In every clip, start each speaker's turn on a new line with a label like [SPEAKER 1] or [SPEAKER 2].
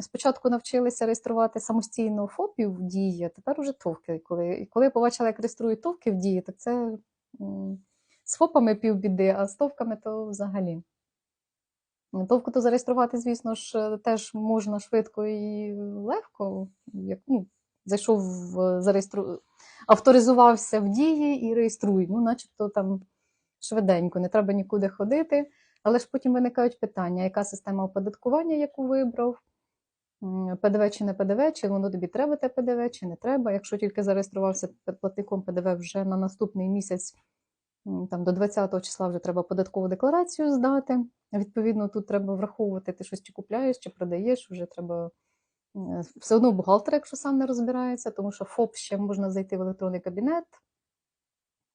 [SPEAKER 1] спочатку навчилися реєструвати самостійно ФОПів в дії, а тепер уже товки. Коли, коли я побачила, як реєструють товки в дії, так це з ФОПами півбіди, а з товками то взагалі. Товку то зареєструвати, звісно ж, теж можна швидко і легко. Як, ну, зайшов в зареєстру... авторизувався в дії і реєструй. Ну, начебто там швиденько, не треба нікуди ходити. Але ж потім виникають питання, яка система оподаткування, яку вибрав, ПДВ чи не ПДВ, чи воно тобі треба те ПДВ, чи не треба. Якщо тільки зареєструвався платником ПДВ вже на наступний місяць, там до 20 числа вже треба податкову декларацію здати. Відповідно, тут треба враховувати, ти щось чи купляєш, чи продаєш, вже треба е, все одно бухгалтер, якщо сам не розбирається, тому що ФОП ще можна зайти в електронний кабінет,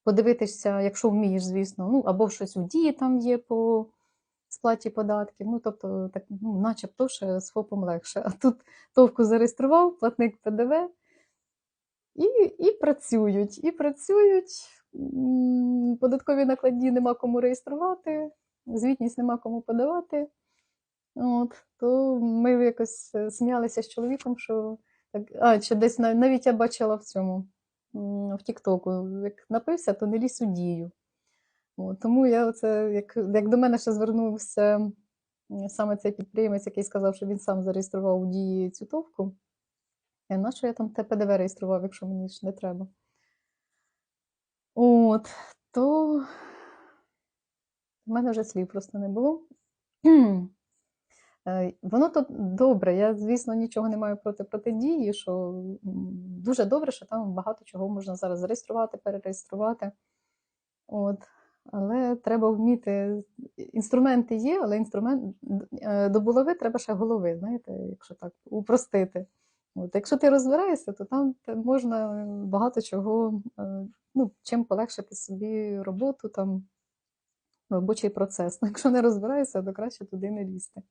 [SPEAKER 1] подивитися, якщо вмієш, звісно, ну або щось в дії там є по сплаті податків. Ну, тобто, так, ну, начебто ще з ФОПом легше. А тут товку зареєстрував, платник ПДВ, і, і працюють, і працюють. Податкові накладні нема кому реєструвати, звітність нема кому подавати. От, то ми якось е, сміялися з чоловіком, що так, а, чи десь навіть я бачила в цьому в Тіктоку, як напився, то не лізь у дію. Тому я оце, як, як до мене ще звернувся саме цей підприємець, який сказав, що він сам зареєстрував у дії цю товку. Я на що я там те ПДВ реєстрував, якщо мені ж не треба. От, то в мене вже слів просто не було. Е, Воно то добре. Я, звісно, нічого не маю проти протидії, що дуже добре, що там багато чого можна зараз зареєструвати, перереєструвати. От. Але треба вміти. Інструменти є, але інструмент е, до булави треба ще голови, знаєте, якщо так упростити. От. Якщо ти розбираєшся, то там можна багато чого, е, ну, чим полегшити собі роботу, там, робочий процес. Ну, Якщо не розбираєшся, то краще туди не лізти.